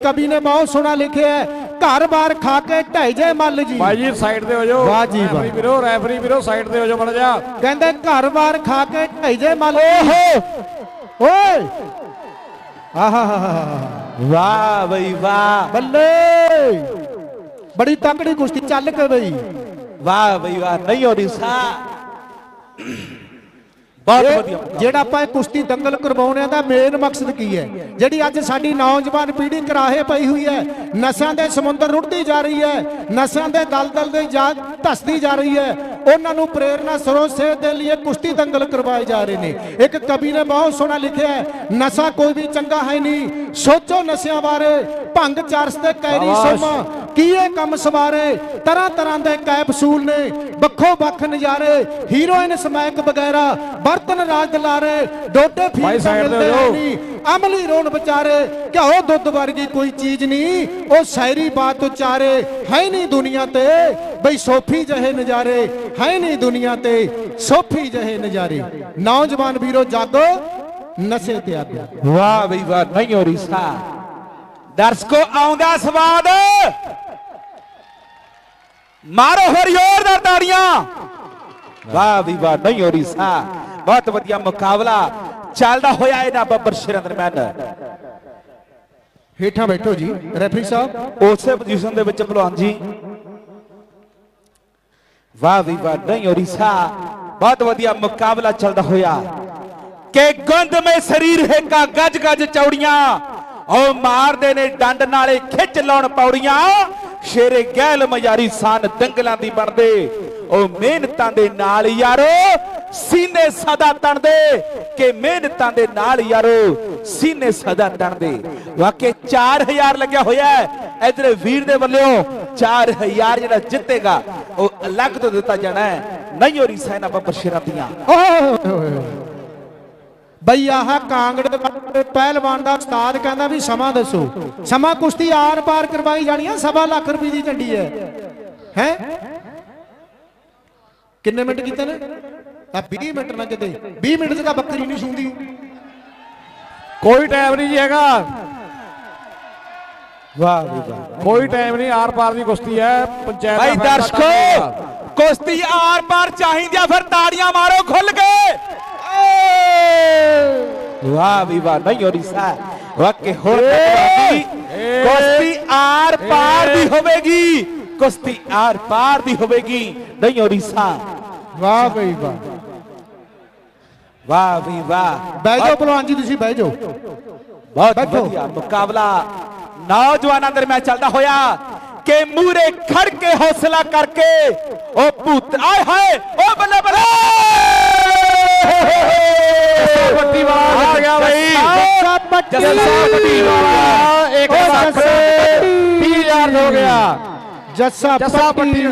ਕਵੀ ਨੇ ਬਹੁਤ ਸੋਹਣਾ ਲਿਖਿਆ ਹੈ। ਘਰ-ਬਾਰ ਖਾ ਕੇ ਢਹਿ ਜੇ ਮੱਲ ਜੀ। ਭਾਈ ਜੀ ਸਾਈਡ ਤੇ ਹੋ ਜਾਓ। ਵਾਹ ਜੀ ਵਾਹ। ਰੈਫਰੀ ਵੀਰੋ ਰੈਫਰੀ ਵੀਰੋ ਸਾਈਡ ਤੇ ਹੋ ਜਾਓ ਮੜ ਜਾ ਕਹਿੰਦੇ ਘਰ-ਬਾਰ ਖਾ ਕੇ ਢਹਿ ਜੇ ਮੱਲ ਓਹੋ! ਓਏ! ਆਹਾ ਵਾਹ ਬਈ ਵਾਹ। ਬੱਲੇ! ਬੜੀ ਤਕੜੀ ਕੁਸ਼ਤੀ ਚੱਲ ਕੇ ਬਈ। ਵਾਹ ਬਈ ਵਾਹ। ਨਹੀਂ ਹੋ ਰਹੀ ਸਾ ਬਹੁਤ ਵਧੀਆ ਜਿਹੜਾ ਆਪਾਂ ਇਹ ਕੁਸ਼ਤੀ ਦੰਗਲ ਕਰਵਾਉਣੇ ਦਾ ਮੇਨ ਮਕਸਦ ਕੀ ਹੈ? ਜਿਹੜੀ ਅੱਜ ਸਾਡੀ ਨੌਜਵਾਨ ਪੀੜ੍ਹੀ ਕਰਾਹੇ ਪਈ ਹੋਈ ਹੈ ਨਸ਼ਿਆਂ ਦੇ ਸਮੁੰਦਰ ਰੁੜਦੀ ਜਾ ਰਹੀ ਹੈ ਨਸ਼ਿਆਂ ਦੇ ਦਲਦਲ ਦੇ ਜਾ ਧਸਦੀ ਜਾ ਰਹੀ ਹੈ ਉਹਨਾਂ ਨੂੰ ਪ੍ਰੇਰਣਾ ਸਰੋਤ ਸੇਧ ਦੇ ਲਈ ਕੁਸ਼ਤੀ ਦੰਗਲ ਕਰਵਾਏ ਜਾ ਰਹੇ ਨੇ। ਇੱਕ ਕਵੀ ਨੇ ਬਹੁਤ ਸੋਹਣਾ ਲਿਖਿਆ ਹੈ ਨਸ਼ਾ ਕੋਈ ਵੀ ਚੰਗਾ ਹੈ ਨਹੀਂ ਸੋਚੋ ਨਸ਼ਿਆਂ ਬਾਰੇ ਭੰਗ ਚਰਸ ਤੇ ਕੈਰੀ। ਸੋਮਾ ਕੀ ਇਹ ਕੰਮ ਸਵਾਰੇ? ਤਰ੍ਹਾਂ ਤਰ੍ਹਾਂ ਦੇ ਕੈਪਸੂਲ ਨੇ ਵੱਖੋ ਵੱਖ ਨਜ਼ਾਰੇ ਹੀਰੋਇਨ ਸਮੈਕ ਵਗੈਰਾ ਬਰਤਨ ਰਾਜ ਦਲਾਰੇ ਡੋਡੇ ਫੀਸ ਮਿਲਦੇ। ਨਹੀਂ। ਅਮਲੀ ਰੋਣ ਵਿਚਾਰੇ ਘਿਓ ਦੁੱਧ ਵਰਗੀ ਕੋਈ ਚੀਜ਼ ਨਹੀਂ। ਉਹ ਸ਼ਾਇਰੀ ਬਾਤ ਉਚਾਰੇ ਹੈ ਨਹੀਂ ਦੁਨੀਆ ਤੇ। ਬਈ ਸੋਫੀ ਜਹੇ ਨਜ਼ਾਰੇ ਹੈ ਨਹੀਂ ਦੁਨੀਆ ਤੇ। ਸੋਫੀ ਜਹੇ ਨਜ਼ਾਰੇ। ਨੌਜਵਾਨ ਵੀਰੋ ਜਾਗੋ ਨਸ਼ੇ ਤੇ ਆਗੋ ਵਾਹ ਬਈ ਵਾਹ ਨਹੀਂ ਹੋ ਰਹੀ ਸਾ। ਦਰਸ਼ਕੋ ਆਉਂਦਾ ਸਵਾਦ। ਮਾਰੋ ਹੋਰ ਜ਼ੋਰ ਨਾਲ ਤਾੜੀਆਂ। ਵਾਹ ਬਈ ਵਾਹ ਨਹੀਂ ਹੋ ਰਹੀ ਸਾ। ਬਹੁਤ ਵਧੀਆ ਮੁਕਾਬਲਾ ਚੱਲਦਾ ਹੋਇਆ ਇਹਨਾਂ ਬੱਬਰ ਸ਼ੇਰਾਂ ਦਰਮਿਆਨ ਹੇਠਾਂ ਬੈਠੋ ਜੀ ਰੈਫਰੀ ਸਾਹਿਬ। ਉਸੇ ਪੋਜੀਸ਼ਨ ਦੇ ਵਿੱਚ ਭਲਵਾਨ ਜੀ। ਵਾਹ ਵੀ ਵਾਹ ਨਹੀਂ ਹੋ ਰਹੀ ਸਾ। ਬਹੁਤ ਵਧੀਆ ਮੁਕਾਬਲਾ ਚੱਲਦਾ ਹੋਇਆ। ਕਿ ਗੁੰਦ ਮੇ ਸਰੀਰ ਹੈ ਕਾ ਗੱਜ ਗੱਜ ਚੌੜੀਆਂ। ਉਹ ਮਾਰਦੇ ਨੇ ਡੰਡ ਨਾਲੇ ਖਿੱਚ ਲਾਉਣ ਪੌੜੀਆਂ। ਸ਼ੇਰੇ ਗਹਿਲ ਮਯਾਰੀ ਸਾਨ ਦੰਗਲਾਂ ਦੀ ਬਣਦੇ। ਉਹ ਮਿਹਨਤਾਂ ਦੇ ਨਾਲ ਯਾਰੋ ਸੀਨੇ ਸਦਾ ਤਣਦੇ ਕਿ ਮਿਹਨਤਾਂ ਦੇ ਨਾਲ ਯਾਰੋ, ਸੀਨੇ ਸਦਾ ਤਣਦੇ। ਵਾਕੇ 4000 ਲੱਗਿਆ ਹੋਇਆ ਹੈ। ਇਧਰ ਵੀਰ ਦੇ ਵੱਲੋਂ 4000 ਜਿਹੜਾ ਜਿੱਤੇਗਾ, ਉਹ ਅਲੱਗ ਤੋਂ ਦਿੱਤਾ ਜਾਣਾ ਹੈ। ਨਹੀਂ ਹੋ ਸੈਨਾ ਬੱਬਰ ਸ਼ੇਰਾਂ ਬਈ ਆਹ ਕਾਂਗੜੇ ਵਾਲੇ ਪਹਿਲਵਾਨ ਦਾ ਉਸਤਾਦ ਕਹਿੰਦਾ ਵੀ ਸਮਾਂ ਦੱਸੋ। ਸਮਾਂ ਕੁਸ਼ਤੀ ਆਰ ਪਾਰ ਕਰਵਾਈ ਜਾਣੀ ਆ ਸਵਾ ਲੱਖ ਰੁਪਏ ਦੀ ਝੰਡੀ ਹੈ। ਹੈ? ਕਿੰਨੇ ਮਿੰਟ ਕੀਤੇ ਨੇ? ਆ 20 ਮਿੰਟ ਨਾ ਕਿਤੇ 20 ਮਿੰਟ ਚ ਤਾਂ ਬੱਕਰੀ ਨਹੀਂ ਸੁੰਦੀ ਕੋਈ ਟਾਈਮ ਨਹੀਂ ਜੀ ਹੈਗਾ। ਵਾਹ ਵੀ ਵਾਹ। ਕੋਈ ਟਾਈਮ ਨਹੀਂ ਆਰ ਪਾਰ ਦੀ ਕੁਸ਼ਤੀ ਹੈ। ਪੰਚਾਇਤ ਭਾਈ ਦਰਸ਼ਕੋ। ਕੁਸ਼ਤੀ ਆਰ ਪਾਰ ਚਾਹੀਦੀ ਆ ਫਿਰ ਤਾੜੀਆਂ ਮਾਰੋ ਖੁੱਲ ਕੇ। ਵਾਹ ਵੀ ਵਾਹ ਨਹੀਂ ਹੋ ਰਹੀ ਸਾ ਵਾਕੇ ਹੋਰ ਕੁਸ਼ਤੀ ਆਰ ਪਾਰ ਦੀ ਹੋਵੇਗੀ। ਕੁਸ਼ਤੀ ਆਰ ਪਾਰ ਦੀ ਹੋਵੇਗੀ। ਨਹੀਂ ਹੋ ਰਹੀ ਸਾ ਵਾਹ ਬਈ ਵਾਹ। ਵਾਹ ਵੀ ਵਾਹ। ਬਹਿ ਜਾਓ ਪਹਿਲਵਾਨ ਜੀ ਤੁਸੀਂ ਬਹਿ ਜਾਓ। ਬਹੁਤ। ਵਧੀਆ। ਮੁਕਾਬਲਾ ਨੌਜਵਾਨਾਂ ਦਰਮਿਆਨ ਚੱਲਦਾ ਹੋਇਆ। ਕਿ ਮੂਰੇ ਖੜ ਕੇ ਹੌਸਲਾ ਕਰਕੇ ਉਹ ਭੂਤ ਆਏ ਹਾਏ ਉਹ ਬੱਲੇ ਬੱਲੇ! ਪੱਟੀ ਵਾਲਾ ਜਿੱਤ ਗਿਆ ਬਈ। ਜੱਸਾ ਪੱਟੀ ਵਾਲਾ। ਇੱਕ ਲੱਖ ਜੱਸਾ ਪੱਟੀ। 30000 ਹੋ ਗਿਆ। ਜੱਸਾ ਪੱਟੀ।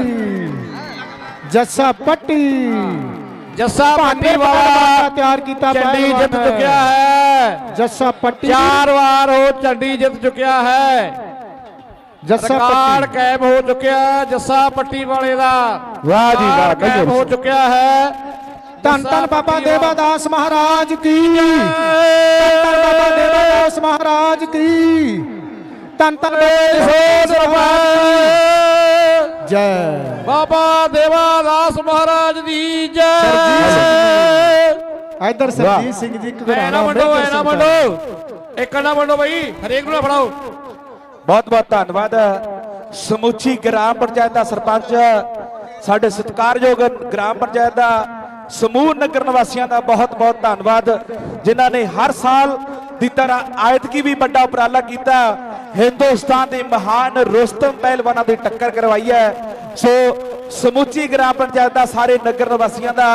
ਜੱਸਾ ਪੱਟੀ। ਜੱਸਾ ਪੱਟੀ ਵਾਲਾ ਤਿਆਰ ਕੀਤਾ ਚੰਡੀ ਜਿੱਤ। ਚੁੱਕਿਆ ਹੈ। ਜੱਸਾ ਪੱਟੀ। ਚਾਰ ਵਾਰ ਉਹ ਚੰਡੀ ਜਿੱਤ ਚੁੱਕਿਆ ਹੈ। ਜੱਸਾ ਪੱਟੀ। ਕਾਇਮ ਹੋ ਚੁੱਕਿਆ ਜੱਸਾ ਪੱਟੀ ਵਾਲੇ ਦਾ। ਵਾਹ ਜੀ ਵਾਹ, ਕਾਇਮ ਹੋ ਚੁੱਕਿਆ ਹੈ। ਧੰਨ ਧੰਨ ਬਾਬਾ ਦੇਵਾਦਾਸ ਮਹਾਰਾਜ ਕੀ। ਧੰਨ ਧੰਨ ਬਾਬਾ ਦੇਵਾਦਾਸ ਮਹਾਰਾਜ ਕੀ। ਧੰਨ ਧੰਨ ਸੋਧ ਰੁਪਏ ਜੈ। ਬਾਬਾ ਦੇਵਾਦਾਸ ਮਹਾਰਾਜ ਦੀ ਜੈ। ਇਧਰ ਸਰਜੀਤ ਸਿੰਘ ਜੀ ਇੱਕ ਐ ਨਾ ਵੰਡੋ ਐ ਨਾ ਵੰਡੋ। ਇੱਕ ਨਾ ਵੰਡੋ ਬਈ ਹਰੇਕ ਨੂੰ ਨਾ ਫੜਾਓ। ਬਹੁਤ ਬਹੁਤ ਧੰਨਵਾਦ। ਸਮੁੱਚੀ ਗ੍ਰਾਮ ਪੰਚਾਇਤ ਦਾ ਸਰਪੰਚ ਸਾਡੇ ਸਤਿਕਾਰਯੋਗ ਗ੍ਰਾਮ ਪੰਚਾਇਤ ਦਾ ਸਮੂਹ ਨਗਰ ਨਿਵਾਸੀਆਂ ਦਾ ਬਹੁਤ ਬਹੁਤ ਧੰਨਵਾਦ ਜਿਨ੍ਹਾਂ ਨੇ ਹਰ ਸਾਲ ਦੀ ਤਰ੍ਹਾਂ ਆਇਤਕੀ ਵੀ ਵੱਡਾ ਉਪਰਾਲਾ ਕੀਤਾ। ਹਿੰਦੁਸਤਾਨ ਦੇ ਮਹਾਨ ਰੁਸਤਮ ਪਹਿਲਵਾਨਾਂ ਦੀ ਟੱਕਰ ਕਰਵਾਈ ਹੈ। ਸੋ ਸਮੁੱਚੀ ਗ੍ਰਾਮ ਪੰਚਾਇਤ ਦਾ ਸਾਰੇ ਨਗਰ ਨਿਵਾਸੀਆਂ ਦਾ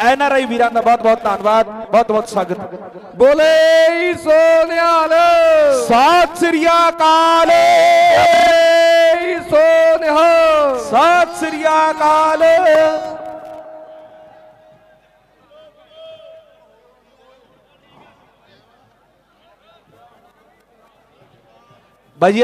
ਐਨ ਆਰ ਆਈ ਵੀਰਾਂ ਦਾ ਬਹੁਤ ਬਹੁਤ ਧੰਨਵਾਦ ਬਹੁਤ ਬਹੁਤ ਸਵਾਗਤ ਬੋਲੇ ਸੋ ਨਿਹਾਲ ਸਤਿ ਸ੍ਰੀ ਅਕਾਲ ਬੋਲੇ ਸੋ ਨਿਹਾਲ ਸਤਿ ਸ੍ਰੀ ਅਕਾਲ ਬਾਜੀ